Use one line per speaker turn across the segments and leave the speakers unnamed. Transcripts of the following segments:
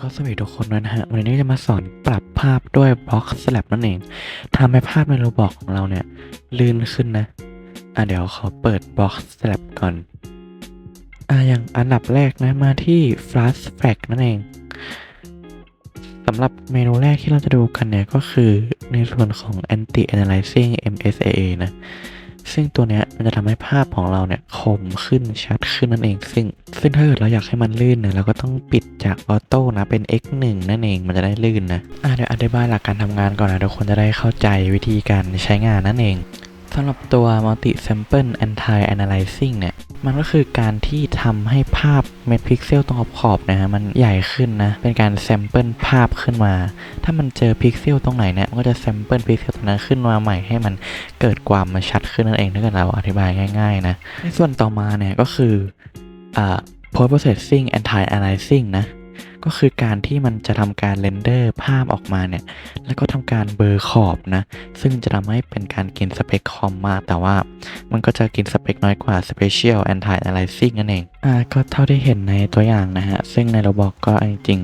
ก็สวัสดีทุกคนด้วยนะฮะ วันนี้จะมาสอนปรับภาพด้วย Box Slab นั่นเองทำให้ภาพในโรบอกของเราเนี่ย ลื่นขึ้นนะ อะเดี๋ยวขอเปิด Box Slab ก่อน อะอย่างอันดับแรกนะมาที่ Flash Flag นั่นเองสำหรับเมนูแรกที่เราจะดูกันเนี่ย ก็คือในส่วนของ Anti Aliasing MSAA นะ ซึ่งตัวเนี้ยมันจะทำให้ภาพของเราเนี่ยคมขึ้นชัดขึ้นนั่นเอง ซึ่งซึ่งถ้าเกิดเราอยากให้มันลื่นเนี่ยเราก็ต้องปิดจากออโต้นะเป็น X1 นั่นเองมันจะได้ลื่นนะอะเดี๋ยวอธิบายหลักการทำงานก่อนนะทุกคนจะได้เข้าใจวิธีการใช้งานนั่นเองสำหรับตัว multi sample anti analyzing เนี่ย มันก็คือการที่ทำให้ภาพเม็ดพิกเซลตรงขอบๆนะฮะมันใหญ่ขึ้นนะ เป็นการแซมเปิลภาพขึ้นมา ถ้ามันเจอพิกเซลตรงไหนเนี่ยมันก็จะแซมเปิลพิกเซลตรงนั้นขึ้นมาใหม่ให้มันเกิดความมาชัดขึ้นนั่นเองถ้าเกิดเราอธิบายง่ายๆนะในส่วนต่อมาเนี่ยก็คืออ่า post processing anti aliasing นะ ก็คือการที่มันจะทำการเรนเดอร์ภาพออกมาเนี่ย แล้วก็ทำการเบลอขอบนะ ซึ่งจะทำให้เป็นการกินสเปคคอมมาก แต่ว่ามันก็จะกินสเปคน้อยกว่า Special Anti Aliasing นั่นเอง อ่า ก็เท่าที่เห็นในตัวอย่างนะฮะ ซึ่งในระบอกก็จริง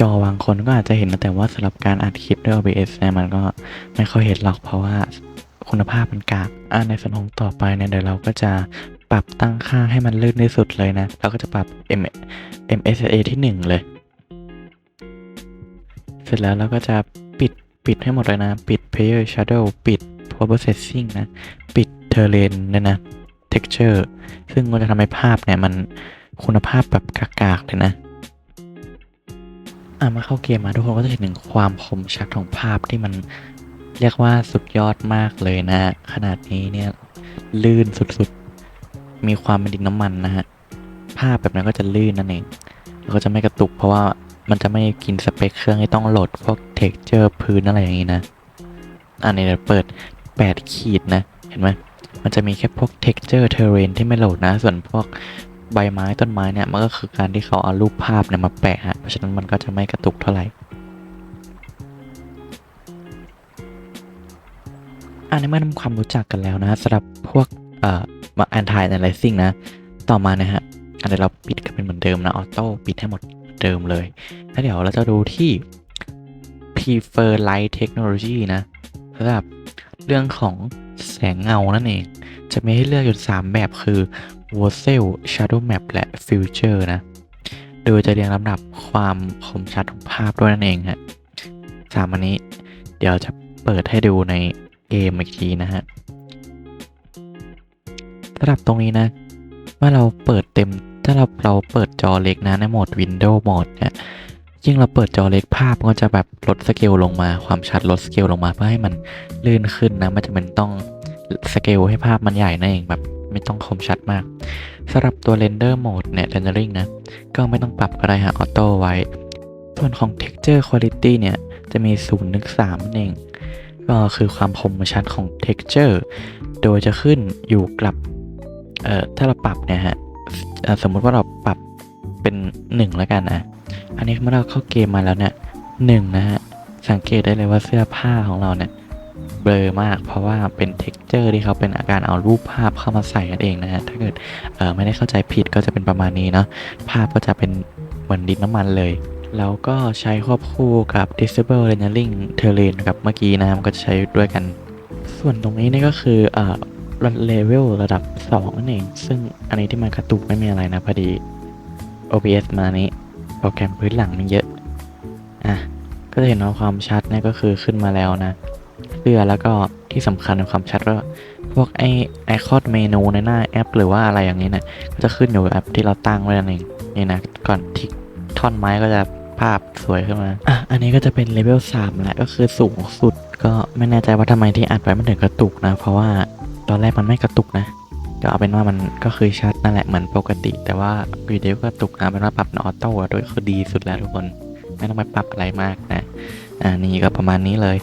จอบางคนก็อาจจะเห็นนะแต่ว่าสำหรับการอัดคลิปด้วย OBS เนี่ยมันก็ไม่ค่อยเห็นหรอกเพราะว่าคุณภาพมันกากอ่าในส่วนของต่อไปเนี่ยเดี๋ยวเราก็จะปรับตั้งค่าให้มันลื่นที่สุดเลยนะ เราก็จะปรับ M MSA ที่ 1 เลย เสร็จแล้วเราก็จะปิดปิดให้หมดเลยนะ ปิด Player Shadow ปิด Post Processing นะ ปิด Terrain เนี่ยนะ Texture ซึ่งมันจะทำให้ภาพเนี่ยมันคุณภาพแบบกากๆเลยนะอะมาเข้าเกมมาทุกคนก็จะเห็นถึงความคมชัดของภาพที่มันเรียกว่าสุดยอดมากเลยนะ ขนาดนี้เนี่ยลื่นสุดๆ มีความเป็นดินน้ำมันนะฮะ ภาพแบบนั้นก็จะลื่นนั่นเอง แล้วก็จะไม่กระตุกเพราะว่า มันจะไม่กินสเปคเครื่องที่ต้องโหลดพวกเท็กเจอร์พื้นอะไรอย่างนี้นะ อันนี้เราเปิด 8 ขีดนะ เห็นไหมมันจะมีแค่พวก texture terrain ที่ไม่โหลดนะ ส่วนพวกใบไม้ต้นไม้เนี่ย มันก็คือการที่เขาเอารูปภาพเนี่ยมาแปะฮะ เพราะฉะนั้นมันก็จะไม่กระตุกเท่าไหร่ อันนี้เมาทำความรู้จักกันแล้วนะสำหรับพวกเอ่อมา anti aliasing นะ ต่อมานะฮะ อันนี้เราปิดกันเป็นเหมือนเดิมนะ ออโต้ปิดให้หมด เดิมเลย แล้วเดี๋ยวเราจะดูที่ prefer light technology นะสำหรับเรื่องของแสงเงานั่นเอง จะมีให้เลือกอยู่ 3 แบบคือ v o c e l Shadow Map และ Future นะ โดยจะเรียงลำดับความคมชัดของภาพด้วยนั่นเองฮะสามอันนี้เดี๋ยวจะเปิดให้ดูในเกมอีกทีนะฮะสำหรับตรงนี้นะ เมื่อเราเปิดเต็ม ถ้าเราเราเปิดจอเล็กนะในโหมด Windows โหมดเนี่ยยิ่งเราเปิดจอเล็กภาพมันก็จะแบบลดสเกลลงมาความชัดลดสเกลลงมาเพื่อให้มันลื่นขึ้นนะมันจะเป็นต้องสเกลให้ภาพมันใหญ่นั่นเองแบบไม่ต้องคมชัดมากสำหรับตัว Render Mode เนี่ย Rendering นะ ก็ไม่ต้องปรับก็ได้ฮะออโต้ไว้ ส่วนของ Texture Quality เนี่ย จะมี0ถึง3นั่นเอง ก็คือความคมชัดของ Texture โดยจะขึ้นอยู่กับเอ่อถ้าเราปรับเนี่ยฮะ สมมุติว่าเราปรับเป็น1แล้วกันนะ อันนี้เมื่อเราเข้าเกมมาแล้วเนี่ยหนึ่งนะฮะ สังเกตได้เลยว่าเสื้อผ้าของเราเนี่ยเบลอมาก เพราะว่าเป็นเท็กเจอร์ที่เขาเป็นอาการเอารูปภาพเข้ามาใส่กันเองนะฮะ ถ้าเกิดเออไม่ได้เข้าใจผิดก็จะเป็นประมาณนี้เนาะ ภาพก็จะเป็นเหมือนดินน้ำมันเลยแล้วก็ใช้ควบคู่กับ Disable Rendering Terrain กับเมื่อกี้นะมันก็จะใช้ด้วยกัน ส่วนตรงนี้นี่ก็คือ เอ่อเลเวลระดับ2นั่นเอง ซึ่งอันนี้ที่มันกระตุกไม่มีอะไรนะพอดี OBS มานี้โปรแกรมพื้นหลังมันเยอะ อะ ก็จะเห็นว่าความชัดเนี่ยก็คือขึ้นมาแล้วนะเพื่อแล้วก็ที่สำคัญในความชัดก็พวกไอไอคอนเมนูในหน้าแอป หรือว่าอะไรอย่างนี้เนะก็จะขึ้นอยู่กับแอปที่เราตั้งไว้นั่นเองนี่นะก่อนทิกท่อนไม้ก็จะภาพสวยขึ้นมา อะ อันนี้ก็จะเป็นเลเวล3แหละก็คือสูงสุด ก็ไม่แน่ใจว่าทำไมที่อัดไว้มันถึงกระตุกนะ เพราะว่า ตอนแรกมันไม่กระตุกนะ ก็เอาเป็นว่ามันก็คือชัดนั่นแหละเหมือนปกติ แต่ว่าวิดีโอก็ตุกนะเป็นว่าปรับออโต้โดยคือดีสุดแล้วทุกคน ไม่ต้องไปปรับอะไรมากนะ อ่านี่ก็ประมาณนี้เลย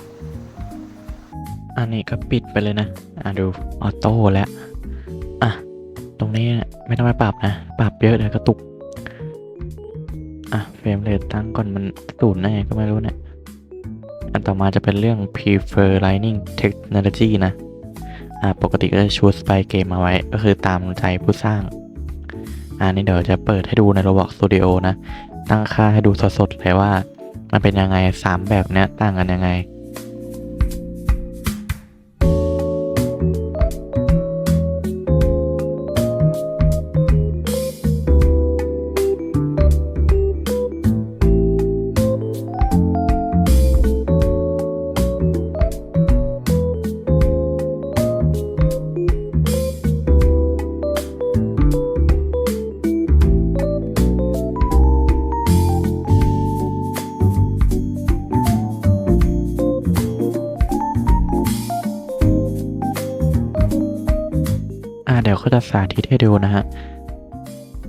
อันนี้ก็ปิดไปเลยนะ อ่าดูออโต้แล้ว อะ ตรงนี้ไม่ต้องไปปรับนะ ปรับเยอะเดี๋ยวกระตุก อะเฟรมเรทตั้งก่อนมันศูนย์แน่ก็ไม่รู้เนี่ยอันต่อมาจะเป็นเรื่อง prefer lighting technology นะ อ่าปกติก็จะชูสไปเกมมาไว้ก็คือตามใจผู้สร้าง อ่านี่เดี๋ยวจะเปิดให้ดูใน Roblox Studio นะ ตั้งค่าให้ดูสดๆเลยว่า มันเป็นยังไงสามแบบเนี้ยต่างกันยังไง ก็จะสาธิตให้ดูนะฮะ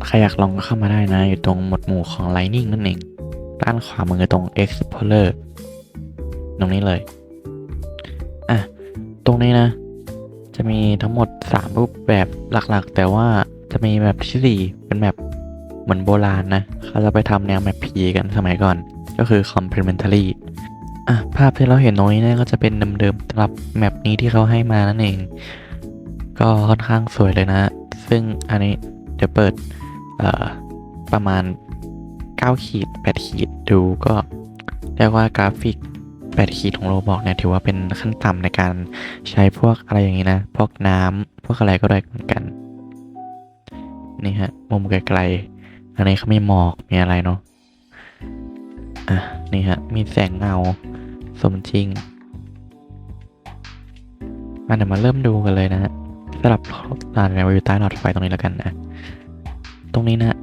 ใครอยากลองก็เข้ามาได้นะ อยู่ตรงหมวดหมู่ของ Lightning นั่นเอง ด้านขวามือตรง Explorer ตรงนี้เลย อะ ตรงนี้นะ จะมีทั้งหมด 3 รูปแบบหลักๆ แต่ว่าจะมีแบบที่4เป็นแบบเหมือนโบราณนะ เขาจะไปทำแนวแมปผีกันสมัยก่อน ก็คือ complementary อะ ภาพที่เราเห็นตรงนี้เนะก็จะเป็นเดิมๆสำหรับแมปนี้ที่เขาให้มานั่นเอง ก็ค่อนข้างสวยเลยนะ ซึ่งอันนี้เดี๋ยวเปิดประมาณ 9 ขีด 8 ขีดดูก็เรียกว่ากราฟิก 8 ขีดของโรบอกเนี่ยถือว่าเป็นขั้นต่ำในการใช้พวกอะไรอย่างนี้นะ พวกน้ำพวกอะไรก็ได้เหมือนกัน นี่ฮะ มุมไกลๆ อันนี้เขาไมีหมอกมีอะไรเนาะอะ นี่ฮะ มีแสงเงาสมจริงมาเดี๋ยวมาเริ่มดูกันเลยนะฮะ สำหรับลานรีวิวใต้หลอดไฟตรงนี้แล้วกันนะ ตรงนี้นะ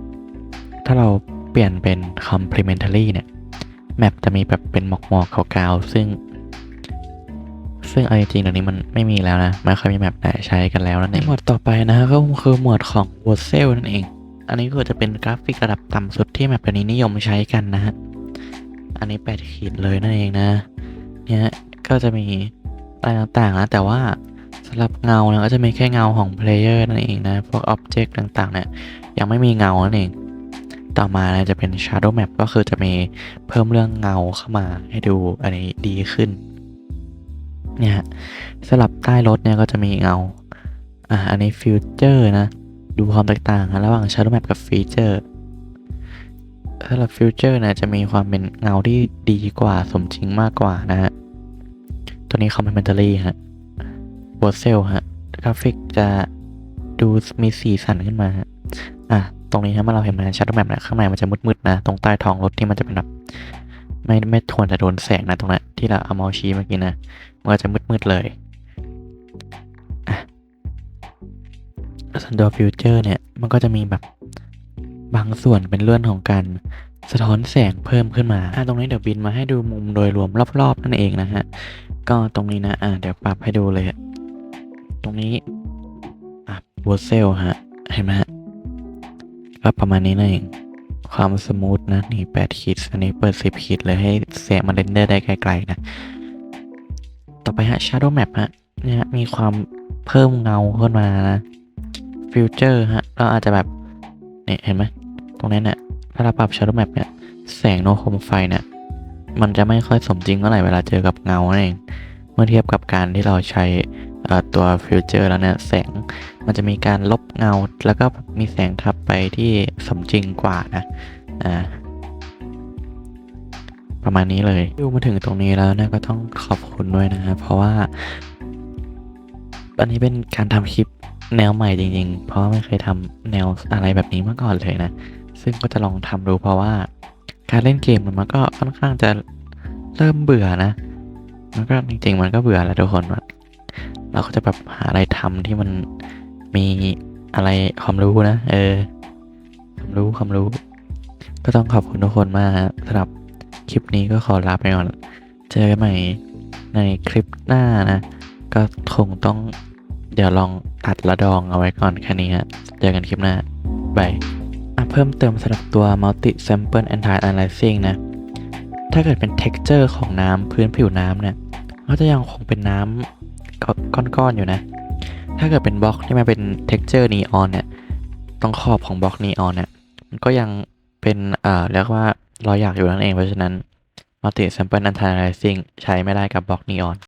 ถ้าเราเปลี่ยนเป็น complementary เนี่ย แมปจะมีแบบเป็นหมอกหมอกขาวๆซึ่ง ซึ่งเอาจริงๆเดี๋ยวนี้มันไม่มีแล้วนะ ไม่ค่อยมีแมปไหนใช้กันแล้วนั่นเองหมวดต่อไปนะก็คือหมวดของ w o r d c e l นั่นเอง อันนี้ก็จะเป็นกราฟิกระดับต่ำสุดที่แมปตัวนี้นิยมใช้กันนะฮะ อันนี้8ขีดเลยนั่นเองนะ เนี่ยก็จะมีอะไรต่างๆนะแต่ว่า สำหรับเงาเนี่ยก็จะมีแค่เงาของเพลเยอร์นั่นเองนะ พวกอ็อบเจกต์ต่างๆเนี่ยยังไม่มีเงานั่นเอง ต่อมาจะเป็น Shadow Map ก็คือจะมีเพิ่มเรื่องเงาเข้ามาให้ดูอันนี้ดีขึ้นเนี่ยสลับใต้รถเนี่ยก็จะมีเงา อะอันนี้ฟิวเจอร์นะ ดูความแตกต่างระหว่าง Shadow Map กับฟีเจอร์สำหรับฟิวเจอร์นี่ยจะมีความเป็นเงาที่ดีกว่าสมจริงมากกว่านะฮะ ตัวนี้ complementary ฮะ w o r d c e l ฮะ กราฟิกจะดูมีสีสันขึ้นมาฮะอะตรงนี้ฮะเมื่อเราเห็นมันชัดแมปนะข้างในมันจะมืดๆนะ ตรงใต้ท้องรถที่มันจะเป็นแบบไม่ไม่ทวนจะโดนแสงนะตรงนั้นที่เราเอาเมาส์ชี้เมื่อกี้นะมันก็จะมืดๆเลยอะส่วนตัวฟิวเจอร์เนี่ยมันก็จะมีแบบบางส่วนเป็นเรื่องของการสะท้อนแสงเพิ่มขึ้นมาอะตรงนี้เดี๋ยวบินมาให้ดูมุมโดยรวมรอบๆนั่นเองนะฮะ ก็ตรงนี้นะ อะเดี๋ยวปรับให้ดูเลยอะ รงนี้อะวอเซลฮะ เห็นไหมฮะ ก็ประมาณนี้นั่นเองความสมูทนะ นี่ 8 ขีด อันนี้เปิด 10 ขีดเลยให้เสียงมันเรนเดอร์ได้ไกลๆนะ ต่อไปฮะ Shadow Map ฮะเนี่ยฮะมีความเพิ่มเงาขึ้นมานะฟิวเจอร์ฮะ เราอาจจะแบบ เนี่ยเห็นไหม ตรงนี้เนี่ยถ้าเราปรับ Shadow Map เนี่ย แสงโนโคมไฟเนี่ย มันจะไม่ค่อยสมจริงเท่าไหร่เวลาเจอกับเงานั่นเอง เมื่อเทียบกับการที่เราใช้ ตัวฟิวเจอร์แล้วเนี่ยแสงมันจะมีการลบเงา แล้วก็มีแสงทับไปที่สมจริงกว่านะอ่าประมาณนี้เลยดูมาถึงตรงนี้แล้วเนะก็ต้องขอบคุณด้วยนะฮะเพราะว่า อันนี้เป็นการทำคลิปแนวใหม่จริง ๆ เพราะไม่เคยทำแนวอะไรแบบนี้มาก่อนเลยนะ ซึ่งก็จะลองทำดูเพราะว่า การเล่นเกมมันก็ค่อนข้างจะเริ่มเบื่อนะ มันก็จริง ๆ มันก็เบื่อแล้วทุกคน เราก็จะแบบหาอะไรทำที่มันมีอะไรความรู้นะ เออ ความรู้ความรู้ ก็ต้องขอบคุณทุกคนมากสำหรับคลิปนี้ก็ขอลาไปก่อน เจอกันใหม่ในคลิปหน้านะ ก็คงต้องเดี๋ยวลองตัดละดองเอาไว้ก่อนแค่นี้ฮะ เจอกันคลิปหน้าบายเพิ่มเติมสำหรับตัว multi sample anti aliasing นะ ถ้าเกิดเป็น texture ของน้ำพื้นผิวน้ำเนี่ย ก็จะยังคงเป็นน้ำ ก้อนๆอยู่นะ ถ้าเกิดเป็นบล็อกที่มันเป็นเท็กเจอร์นีออนเนี่ยตรงขอบของบล็อกนีออนเนี่ยมันก็ยังเป็นเอ่อเรียกว่ารอยหยักอยู่นั่นเองเพราะฉะนั้น multi sample anti aliasing ใช้ไม่ได้กับบล็อกนีออน